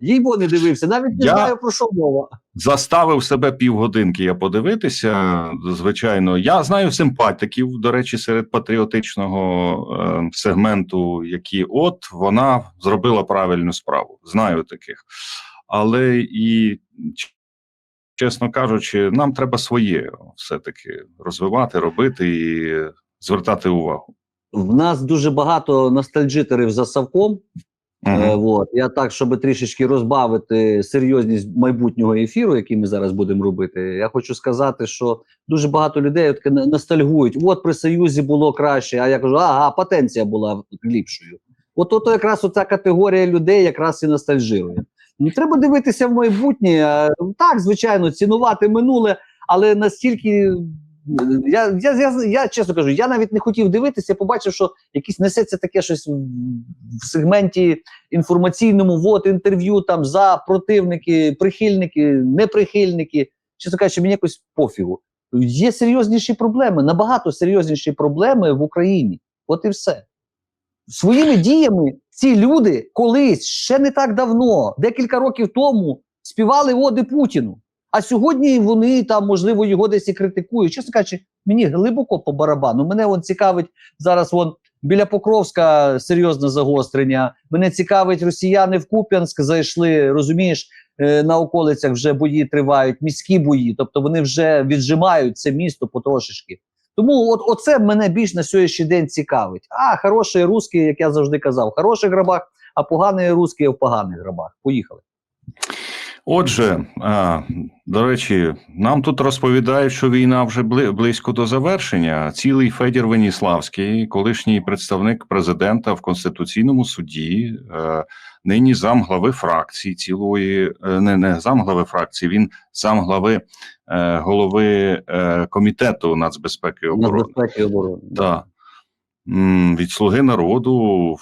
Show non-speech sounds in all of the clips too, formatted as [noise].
Їй бо не дивився, навіть не Я- знаю про що мова. Заставив себе півгодинки я подивитися. Звичайно, я знаю симпатиків, до речі, серед патріотичного е, сегменту, які от вона зробила правильну справу. Знаю таких. Але і чесно кажучи, нам треба своє все-таки розвивати, робити і звертати увагу. В нас дуже багато ностальджитерів за Савком. Мгм. Е, вот. Я так, щоб трішечки розбавити серйозність майбутнього ефіру, який ми зараз будемо робити. Я хочу сказати, що дуже багато людей от, ностальгують. От при Союзі було краще. А я кажу, ага, потенція була ліпшою. От ото якраз оця категорія людей якраз і ностальжирує. Ну, треба дивитися в майбутнє. Так, звичайно, цінувати минуле, але настільки. Я, я, я, я чесно кажу, я навіть не хотів дивитися, я побачив, що якісь несеться таке щось в, сегменті інформаційному, вот інтерв'ю там за противники, прихильники, неприхильники. Чесно кажучи, мені якось пофігу. Є серйозніші проблеми, набагато серйозніші проблеми в Україні. От і все. Своїми діями ці люди колись ще не так давно, декілька років тому, співали оди Путіну. А сьогодні вони там, можливо, його десь і критикують. Чесно кажучи, мені глибоко по барабану. Мене вон цікавить зараз. Вон біля Покровська серйозне загострення. Мене цікавить, росіяни в Куп'янськ зайшли. Розумієш, е, на околицях вже бої тривають, міські бої. Тобто вони вже віджимають це місто потрошечки. Тому от оце мене більш на сьогоднішній день цікавить. А хороший русський, як я завжди казав, хороших грабах, а поганий русський в поганих грабах. Поїхали. Отже, а, до речі, нам тут розповідають, що війна вже близько до завершення. Цілий Федір Веніславський, колишній представник президента в Конституційному суді, е, нині замглави фракції цілої, е, не, не замглави фракції, він замглави е, голови комітету нацбезпеки і оборони. Нацбезпеки і оборони. Да. Від слуги народу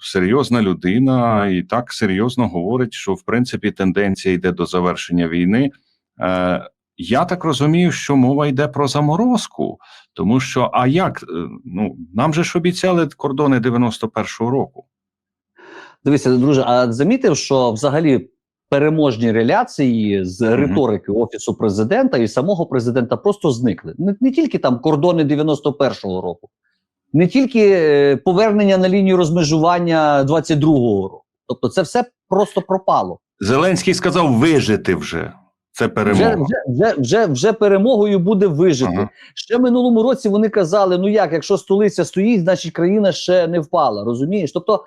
серйозна людина, і так серйозно говорить, що в принципі тенденція йде до завершення війни. Е, я так розумію, що мова йде про заморозку, тому що а як? Е, Ну нам же ж обіцяли кордони 91-го року. Дивіться, друже, а замітив, що взагалі переможні реляції з Мгм. риторики офісу президента і самого президента просто зникли. Не, не тільки там кордони 91-го року, не тільки е, повернення на лінію розмежування 22-го року. Тобто, це все просто пропало. Зеленський сказав вижити вже. Це перемога. вже, вже, вже, вже перемогою буде вижити. Ага. Ще минулому році вони казали: ну як, якщо столиця стоїть, значить країна ще не впала. Розумієш? Тобто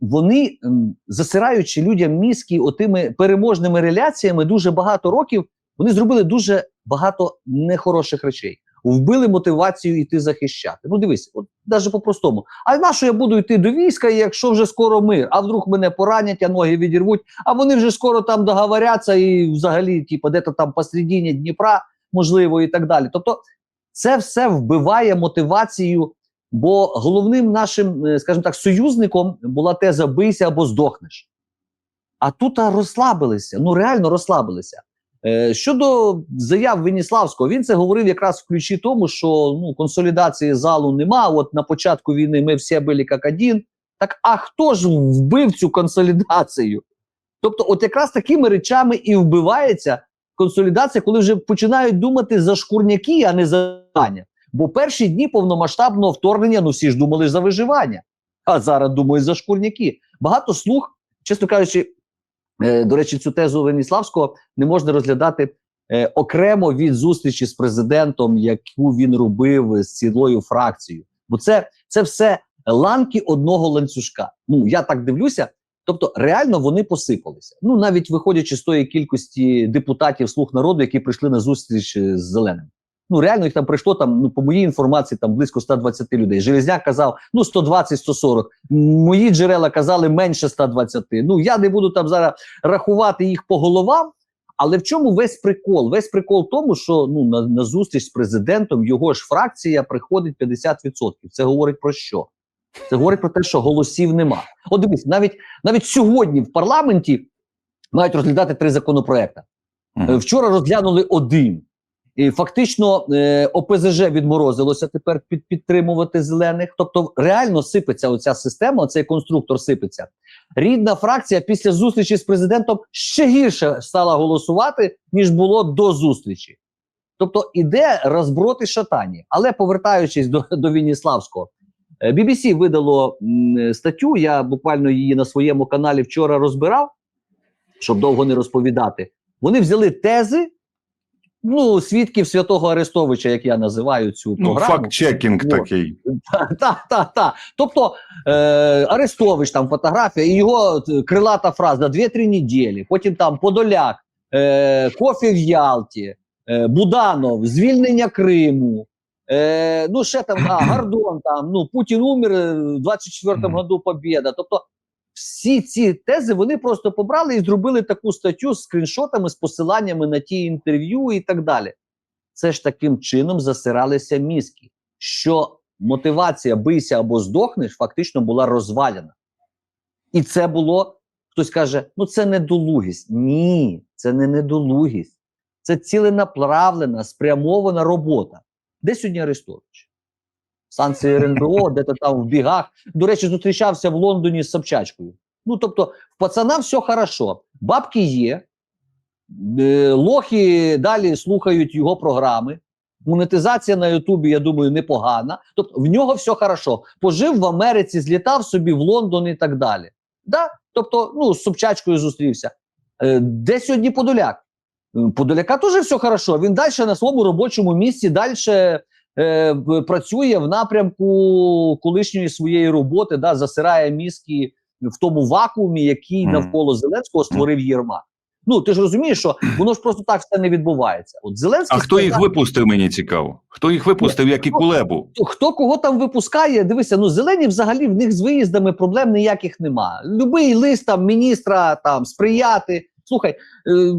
вони, засираючи людям мізки отими переможними реляціями, дуже багато років вони зробили дуже багато нехороших речей. Вбили мотивацію йти захищати. Ну дивись, от навіть по-простому. А на що я буду йти до війська, якщо вже скоро мир? А вдруг мене поранять, а ноги відірвуть, а вони вже скоро там договоряться і взагалі, типу, де-то там посередині Дніпра, можливо, і так далі. Тобто, це все вбиває мотивацію, бо головним нашим, е, скажімо так, союзником була теза бийся або здохнеш. А тут розслабилися, ну реально розслабилися. Е, щодо заяв Веніславського, він це говорив якраз в ключі тому, що ну, консолідації залу нема. От на початку війни ми всі були як один. Так а хто ж вбив цю консолідацію? Тобто, от якраз такими речами і вбивається консолідація, коли вже починають думати за шкурняки, а не за виживання. Бо перші дні повномасштабного вторгнення, ну всі ж думали за виживання, а зараз думають за шкурняки. Багато слух, чесно кажучи, до речі, цю тезу Веніславського не можна розглядати е, окремо від зустрічі з президентом, яку він робив з цілою фракцією. Бо це, це все ланки одного ланцюжка. Ну я так дивлюся. Тобто, реально вони посипалися. Ну навіть виходячи з тої кількості депутатів слуг народу, які прийшли на зустріч е, з зеленим. Ну реально їх там прийшло там. Ну по моїй інформації, там близько 120 людей. Железняк казав, ну 120-140. Мої джерела казали менше 120. Ну я не буду там зараз рахувати їх по головам. Але в чому весь прикол? Весь прикол в тому, що ну на, на зустріч з президентом його ж фракція приходить 50%. Це говорить про що? Це говорить про те, що голосів нема. От дивись, навіть навіть сьогодні в парламенті мають розглядати три законопроекти. Вчора розглянули один. І фактично е, ОПЗЖ відморозилося тепер під, підтримувати зелених. Тобто реально сипеться оця система, оцей конструктор сипеться. рідна фракція після зустрічі з президентом ще гірше стала голосувати, ніж було до зустрічі. Тобто іде розброти шатані. Але повертаючись до, до Вініславського, е, BBC видало м, статтю. Я буквально її на своєму каналі вчора розбирав, щоб довго не розповідати. Вони взяли тези. Ну, свідків святого Арестовича, як я називаю цю Ну, факт-чекінг Ну, такий. Так, так, так. Тобто е, Арестович там фотографія, і його крилата фраза дві-три неділі. Потім там Подоляк, е, кофе в Ялті, е, Буданов, звільнення Криму. Е, ну, ще там а, [clears throat] Гордон, там, ну, Путін умер е, в 24-му Мгм. году побєда. Тобто, всі ці тези вони просто побрали і зробили таку статтю з скріншотами, з посиланнями на ті інтерв'ю і так далі. Це ж таким чином засиралися мізки, що мотивація бийся або здохнеш фактично була розвалена. І це було, хтось каже, ну це недолугість. Ні, це не недолугість. Це ціленаправлена, спрямована робота. Де сьогодні Арестович? Санкції РНБО, де то там в бігах. До речі, зустрічався в Лондоні з Собчачкою. Ну, тобто, в пацана все хорошо, бабки є, е, лохи далі слухають його програми. Монетизація на Ютубі, я думаю, непогана. Тобто в нього все хорошо. Пожив в Америці, злітав собі в Лондон і так далі. Да? Тобто, ну, з Собчачкою зустрівся. Е, де сьогодні Подоляк? Подоляка теж все хорошо. Він далі на своєму робочому місці, далі е, працює в напрямку колишньої своєї роботи, да, засирає мізки в тому вакуумі, який навколо Зеленського створив Єрмак. Ну ти ж розумієш, що воно ж просто так все не відбувається. От Зеленський А хто їх сказав- випустив, мені цікаво. Хто їх випустив, як і Кулебу? хто кого там випускає, дивися, ну зелені взагалі в них з виїздами проблем ніяких нема. Любий лист там міністра там сприяти. Слухай, е,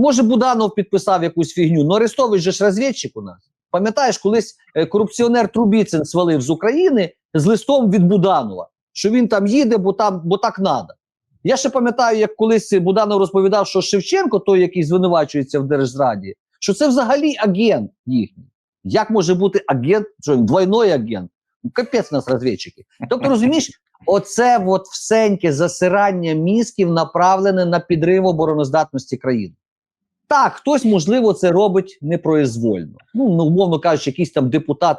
може Буданов підписав якусь фігню, ну Арестович же ж розвідчик у нас. Пам'ятаєш, колись е, корупціонер Трубіцин свалив з України з листом від Буданова, що він там їде, бо там бо так надо. Я ще пам'ятаю, як колись Буданов розповідав, що Шевченко, той, який звинувачується в Держзраді, що це взагалі агент їхній. Як може бути агент, що він двойной агент? Ну, капець нас розвідчики. Тобто, розумієш, оце от всеньке засирання мізків направлене на підрив обороноздатності країни. Так, хтось, можливо, це робить непроизвольно. Ну, ну, умовно кажучи, якийсь там депутат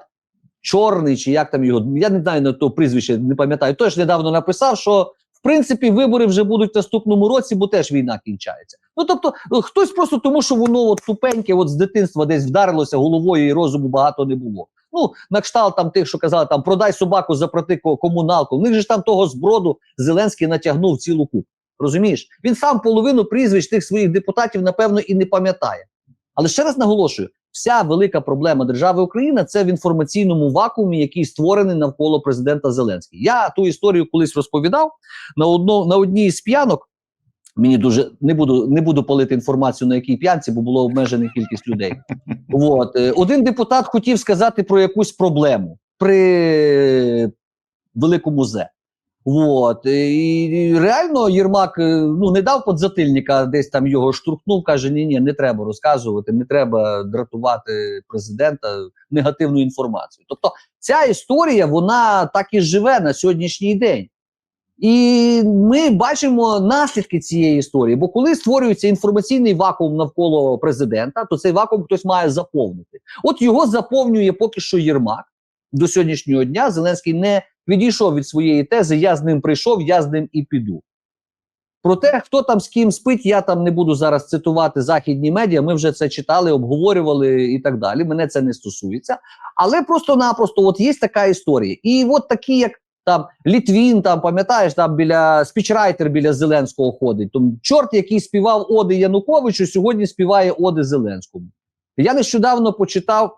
чорний, чи як там його, я не знаю на то прізвище, не пам'ятаю. Той ж недавно написав, що в принципі вибори вже будуть в наступному році, бо теж війна кінчається. Ну тобто, е, хтось просто тому, що воно от тупеньке, от з дитинства десь вдарилося головою і розуму багато не було. Ну, на кшталт там тих, що казали, там продай собаку, заплати комуналку. В них же ж там того зброду Зеленський натягнув цілу купу. Розумієш? Він сам половину прізвищ тих своїх депутатів, напевно, і не пам'ятає. Але ще раз наголошую: вся велика проблема держави Україна це в інформаційному вакуумі, який створений навколо президента Зеленського. Я ту історію колись розповідав на одно, на одній з п'янок. Мені дуже не буду не буду палити інформацію на якій п'янці, бо було обмежена кількість людей. От е, один депутат хотів сказати про якусь проблему при великому Зе. От і і реально Єрмак е, ну не дав подзатильника, десь там його штурхнув. каже: ні, ні, не треба розказувати, не треба дратувати президента негативною інформацією. Тобто, ця історія вона так і живе на сьогоднішній день. І ми бачимо наслідки цієї історії. Бо коли створюється інформаційний вакуум навколо президента, то цей вакуум хтось має заповнити. От його заповнює поки що Єрмак до сьогоднішнього дня. Зеленський не відійшов від своєї тези. Я з ним прийшов, я з ним і піду. Про те, хто там з ким спить, я там не буду зараз цитувати західні медіа. Ми вже це читали, обговорювали і так далі. Мене це не стосується. Але просто-напросто, от є така історія. І от такі, як там Літвін, там пам'ятаєш, там біля спічрайтер біля Зеленського ходить. Там чорт, який співав оди Януковичу, сьогодні співає оди Зеленському. Я нещодавно почитав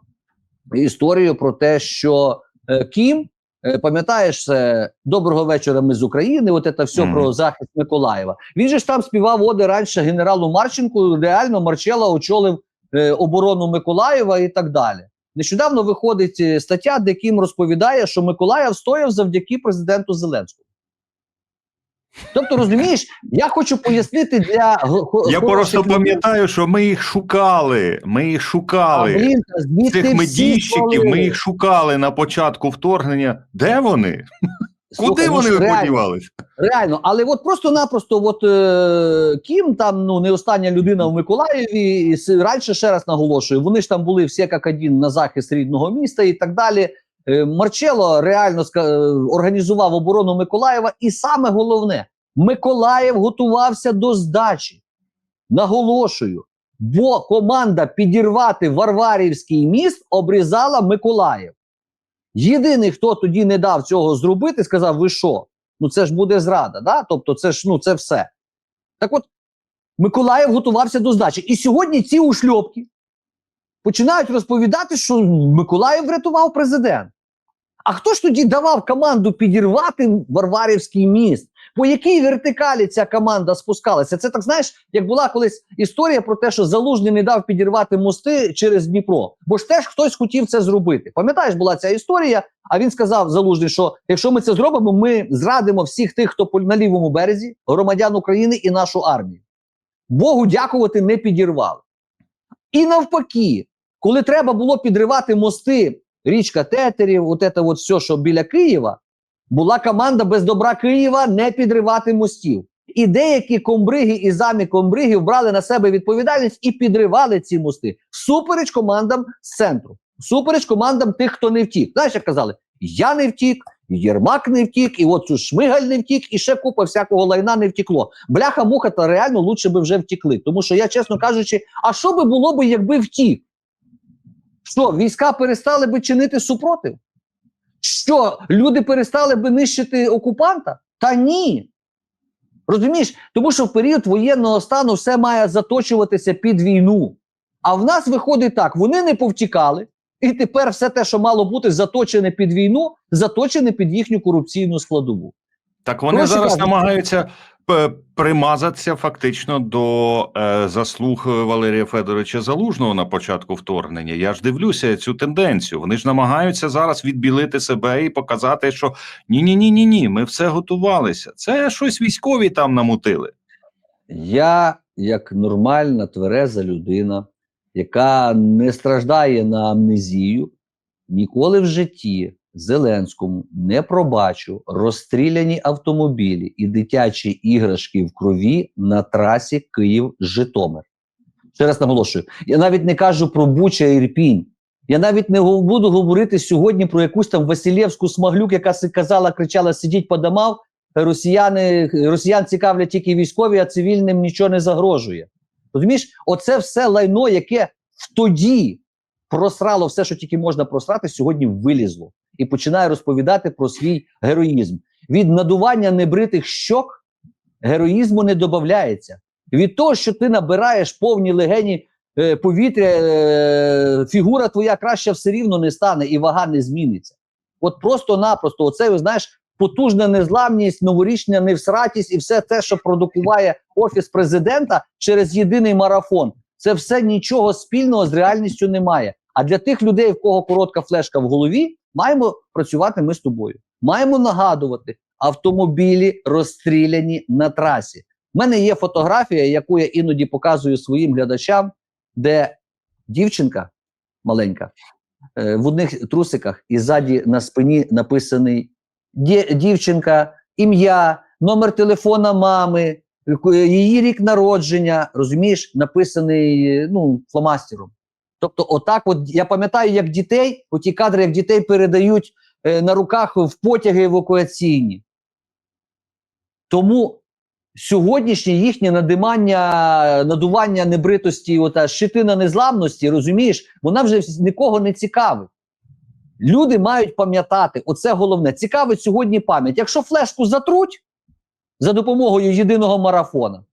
історію про те, що е, Кім, пам'ятаєш, доброго вечора. Ми з України. От це все mm. про захист Миколаєва. Він же ж там співав оди раніше генералу Марченку. Реально Марчела очолив е, оборону Миколаєва і так далі. Нещодавно виходить е, стаття, де Кім розповідає, що Миколаїв стояв завдяки президенту Зеленському. Тобто, розумієш, я хочу пояснити для Я просто пам'ятаю, що ми їх шукали. Ми їх А, шукали. блін, Цих медійщиків ми їх шукали на початку вторгнення. Де вони? Куди ну, вони ж реально. Реально, але от просто-напросто, от е, Кім там ну не остання людина в Миколаєві. І раніше ще раз наголошую, вони ж там були всі як один на захист рідного міста і так далі. Е, Марчело реально е, організував оборону Миколаєва, і саме головне, Миколаїв готувався до здачі. Наголошую, бо команда підірвати Варварівський міст обрізала Миколаїв. Єдиний, хто тоді не дав цього зробити, сказав: ви що? Ну це ж буде зрада, да? тобто це ж ну це все. Так от, Миколаїв готувався до здачі. І сьогодні ці ушльопки починають розповідати, що Миколаїв врятував президент. А хто ж тоді давав команду підірвати Варварівський міст? По якій вертикалі ця команда спускалася? Це так знаєш, як була колись історія про те, що Залужний не дав підірвати мости через Дніпро, бо ж теж хтось хотів це зробити. Пам'ятаєш, була ця історія, а він сказав Залужний, що якщо ми це зробимо, ми зрадимо всіх тих, хто на лівому березі, громадян України і нашу армію. Богу дякувати не підірвали. І навпаки, коли треба було підривати мости, річка Тетерів, от це от все, що біля Києва, була команда без добра Києва не підривати мостів. І деякі комбриги і замі комбригів брали на себе відповідальність і підривали ці мости всупереч командам з центру, всупереч командам тих, хто не втік. Знаєш, як казали, я не втік, Єрмак не втік, і от тут Шмигаль не втік, і ще купа всякого лайна не втікло. Бляха муха, то реально лучше би вже втікли. Тому що я, чесно кажучи, а що би було би, якби втік? Що, війська перестали би чинити супротив? Що, люди перестали би нищити окупанта? Та ні. Розумієш? Тому що в період воєнного стану все має заточуватися під війну. А в нас виходить так: вони не повтікали, і тепер все те, що мало бути заточене під війну, заточене під їхню корупційну складову. Так вони Коротше зараз кажучи- намагаються примазатися фактично до е, заслуг Валерія Федоровича Залужного на початку вторгнення. Я ж дивлюся цю тенденцію. Вони ж намагаються зараз відбілити себе і показати, що ні, ні, ні, ні, ні, ми все готувалися. Це щось військові там намутили. Я, як нормальна, твереза людина, яка не страждає на амнезію, ніколи в житті Зеленському не пробачу розстріляні автомобілі і дитячі іграшки в крові на трасі Київ-Житомир. Ще раз наголошую, я навіть не кажу про Буча Ірпінь. Я навіть не буду говорити сьогодні про якусь там Василєвську смаглюк, яка казала, кричала: сидіть по домах, росіяни, росіян цікавлять тільки військові, а цивільним нічого не загрожує. Розумієш, оце все лайно, яке в тоді просрало все, що тільки можна просрати, сьогодні вилізло і починає розповідати про свій героїзм. Від надування небритих щок героїзму не додається. Від того, що ти набираєш повні легені е, повітря, е, фігура твоя краще все рівно не стане і вага не зміниться. От просто-напросто, оце, ви знаєш, потужна незламність, новорічна невсратість і все те, що продукуває офіс президента через єдиний марафон. Це все нічого спільного з реальністю немає. А для тих людей, в кого коротка флешка в голові, маємо працювати ми з тобою. Маємо нагадувати автомобілі розстріляні на трасі. У мене є фотографія, яку я іноді показую своїм глядачам, де дівчинка маленька е, в одних трусиках і ззаді на спині написаний дівчинка, ім'я, номер телефона мами, її рік народження, розумієш, написаний е, ну, фломастером. Тобто, отак, от я пам'ятаю, як дітей, оті кадри, як дітей передають е, на руках в потяги евакуаційні. Тому сьогоднішнє їхнє надимання, надування небритості, ота щитина незламності, розумієш, вона вже нікого не цікавить. Люди мають пам'ятати, оце головне. Цікавить сьогодні пам'ять. Якщо флешку затруть за допомогою єдиного марафона,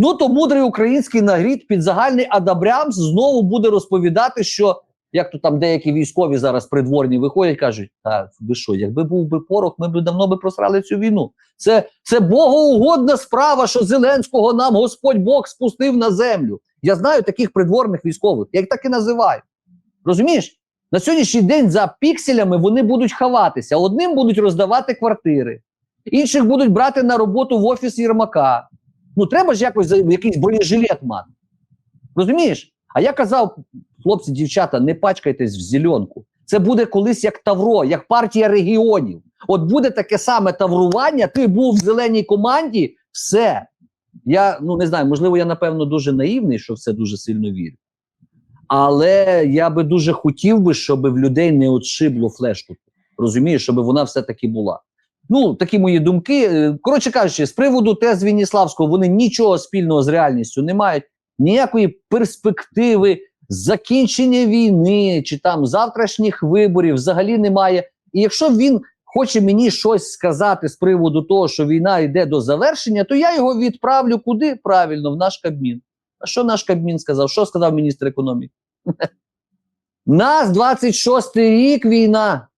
ну то мудрий український нагрід під загальний адабрямс знову буде розповідати, що як то там деякі військові зараз придворні виходять, кажуть: так, ви що, якби був би порох, ми б давно би просрали цю війну. Це, це богоугодна справа, що Зеленського нам Господь Бог спустив на землю. Я знаю таких придворних військових, я їх так і називаю. Розумієш? На сьогоднішній день за пікселями вони будуть ховатися. Одним будуть роздавати квартири, інших будуть брати на роботу в офіс Єрмака. Ну треба ж якось якийсь бронежилет мати. Розумієш? А я казав, хлопці, дівчата, не пачкайтесь в зеленку. Це буде колись як Тавро, як партія регіонів. От буде таке саме таврування, ти був в зеленій команді, все. Я ну не знаю, можливо, я напевно дуже наївний, що в це дуже сильно вірю. Але я би дуже хотів би, щоб в людей не отшибло флешку. Розумієш, щоб вона все-таки була. Ну, такі мої думки. Е, Коротше кажучи, з приводу тез Веніславського, вони нічого спільного з реальністю не мають, ніякої перспективи закінчення війни чи там завтрашніх виборів взагалі немає. І якщо він хоче мені щось сказати з приводу того, що війна йде до завершення, то я його відправлю куди? Правильно, в наш Кабмін. А що наш Кабмін сказав? Що сказав міністр економіки? [laughs] Нас 26-й рік війна.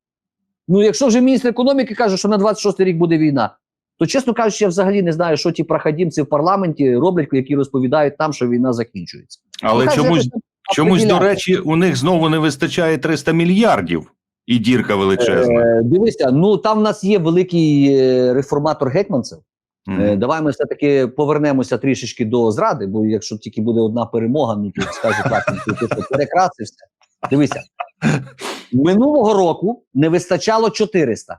Ну, якщо вже міністр економіки каже, що на 26-й рік буде війна, то чесно кажучи, я взагалі не знаю, що ті проходімці в парламенті роблять, які розповідають нам, що війна закінчується. Але Ну, чомусь, чомусь, до речі, у них знову не вистачає 300 мільярдів, і дірка величезна. Е, дивися, ну там в нас є великий е, реформатор гетьманцев. Мгм. Е, давай ми все-таки повернемося трішечки до зради, бо якщо тільки буде одна перемога, ну то скажуть, так, ну, ти що перекрасився. Дивися, минулого року не вистачало 400.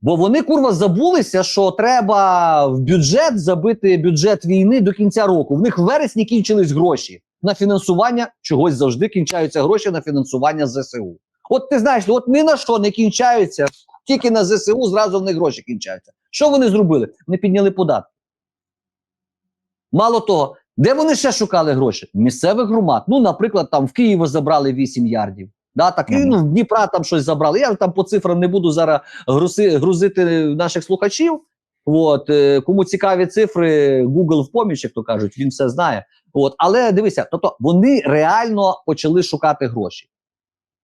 Бо вони курва забулися, що треба в бюджет забити бюджет війни до кінця року. В них в вересні кінчились гроші на фінансування. Чогось завжди кінчаються гроші на фінансування ЗСУ. От ти знаєш, от ні на що не кінчаються, тільки на ЗСУ зразу в них гроші кінчаються. Що вони зробили? Вони підняли податки. Мало того, де вони ще шукали гроші? Місцевих громад. Ну, наприклад, там в Києві забрали 8 ярдів. Да, так, і, ну, в Дніпра там щось забрали. Я там по цифрам не буду зараз грузи, грузити наших слухачів. От, е, кому цікаві цифри, Google в поміч, як то кажуть, він все знає. От, але дивися, тобто вони реально почали шукати гроші.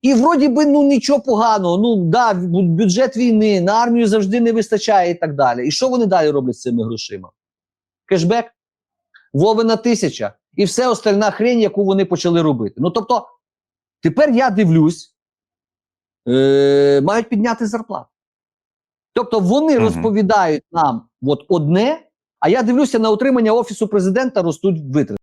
І вроді би ну нічого поганого. Ну да, бюджет війни, на армію завжди не вистачає і так далі. І що вони далі роблять з цими грошима? Кешбек, Вовина тисяча і все остальна хрень, яку вони почали робити. Ну тобто, тепер я дивлюсь, е, мають підняти зарплату. Тобто вони угу. розповідають нам от одне, а я дивлюся на утримання офісу президента ростуть витрати.